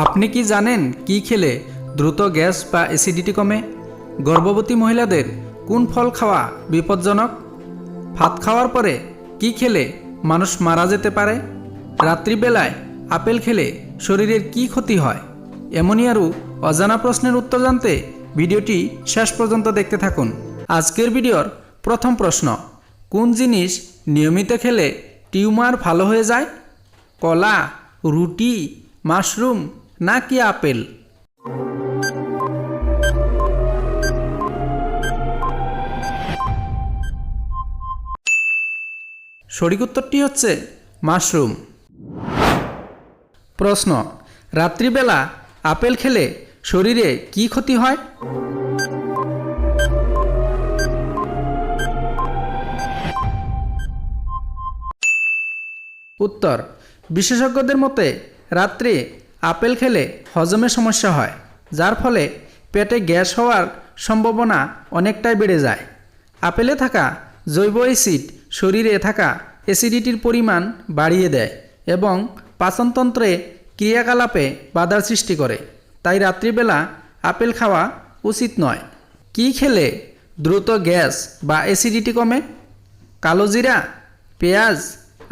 আপনি কি জানেন কি খেলে দ্রুত গ্যাস বা অ্যাসিডিটি কমে? গর্ভবতী মহিলাদের কোন ফল খাওয়া বিপজ্জনক? ভাত খাওয়ার পরে কি খেলে মানুষ মারা যেতে পারে? রাত্রিবেলায় আপেল খেলে শরীরের কি ক্ষতি হয়? এমনই আরও অজানা প্রশ্নের উত্তর জানতে ভিডিওটি শেষ পর্যন্ত দেখতে থাকুন। আজকের ভিডিওর প্রথম প্রশ্ন, কোন জিনিস নিয়মিত খেলে টিউমার ভালো হয়ে যায়? কলা, রুটি, মাশরুম নাকি আপেল? সঠিক উত্তরটি হচ্ছে মাশরুম। প্রশ্ন, রাত্রিবেলা আপেল খেলে শরীরে কি ক্ষতি হয়? উত্তর, বিশেষজ্ঞদের মতে রাত্রে আপেল খেলে হজমে সমস্যা হয়, যার ফলে পেটে গ্যাস হওয়ার সম্ভাবনা অনেকটাই বেড়ে যায়। আপেলে থাকা জৈব অ্যাসিড শরীরে থাকা অ্যাসিডিটির পরিমাণ বাড়িয়ে দেয় এবং পাচনতন্ত্রে ক্রিয়াকলাপে বাধার সৃষ্টি করে। তাই রাত্রিবেলা আপেল খাওয়া উচিত নয়। কি খেলে দ্রুত গ্যাস বা অ্যাসিডিটি কমে? কালোজিরা পেঁয়াজ,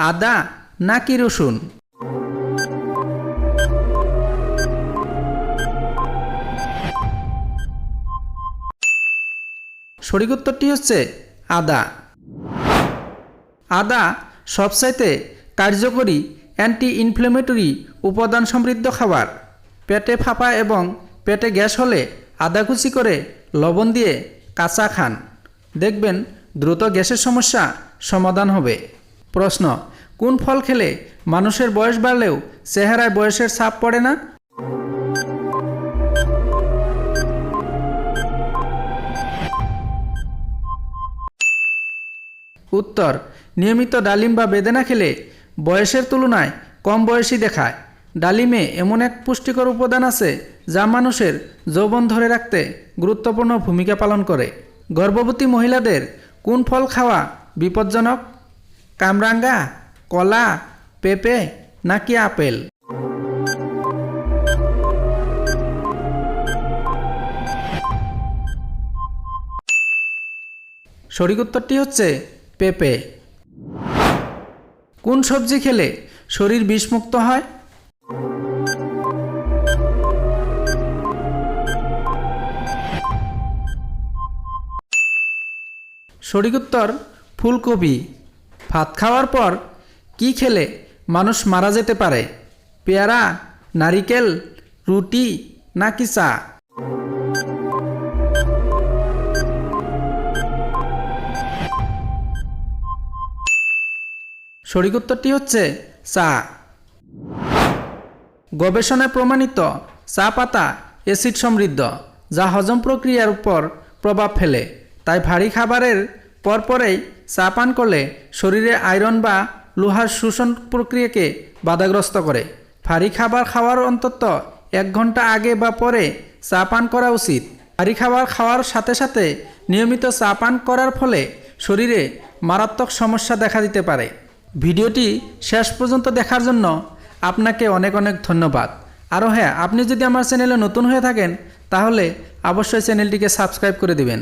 আদা নাকি রসুন? সঠিক উত্তরটি হচ্ছে আদা। আদা সবচাইতে কার্যকরী অ্যান্টি ইনফ্লেমেটরি উপাদান সমৃদ্ধ খাবার। পেটে ফাঁপা এবং পেটে গ্যাস হলে আদা কুচি করে লবণ দিয়ে কাঁচা খান। দেখবেন দ্রুত গ্যাসের সমস্যা সমাধান হবে। প্রশ্ন, কোন ফল খেলে মানুষের বয়স বাড়লেও চেহারায় বয়সের ছাপ পড়ে না? উত্তর, নিয়মিত ডালিম বা বেদেনা খেলে বয়সের তুলনায় কম বয়সী দেখায়। ডালিমে এমন এক পুষ্টিকর উপাদান আছে যা মানুষের যৌবন ধরে রাখতে গুরুত্বপূর্ণ ভূমিকা পালন করে। গর্ভবতী মহিলাদের কোন ফল খাওয়া বিপজ্জনক? কামরাঙ্গা, কলা, পেঁপে নাকি আপেল? সঠিক উত্তরটি হচ্ছে পেঁপে। কোন সবজি খেলে শরীর বিষমুক্ত হয়? সঠিক উত্তর ফুলকপি। ভাত খাওয়ার পর কি খেলে মানুষ মারা যেতে পারে? পেয়ারা, নারিকেল, রুটি নাকি চা? সঠিক উত্তরটি হচ্ছে চা। গবেষণায় প্রমাণিত চা পাতা অ্যাসিড সমৃদ্ধ, যা হজম প্রক্রিয়ার উপর প্রভাব ফেলে। তাই ভারী খাবারের পরপরেই চা পান করলে শরীরে আয়রন বা লোহার শোষণ প্রক্রিয়াকে বাধাগ্রস্ত করে। ভারী খাবার খাওয়ার অন্তত এক ঘণ্টা আগে বা পরে চা পান করা উচিত। ভারী খাবার খাওয়ার সাথে সাথে নিয়মিত চা পান করার ফলে শরীরে মারাত্মক সমস্যা দেখা দিতে পারে। ভিডিওটি শেষ পর্যন্ত দেখার জন্য আপনাকে অনেক অনেক ধন্যবাদ। আরও হ্যাঁ আপনি যদি আমার চ্যানেলে নতুন হয়ে থাকেন, তাহলে অবশ্যই চ্যানেলটিকে সাবস্ক্রাইব করে দিবেন।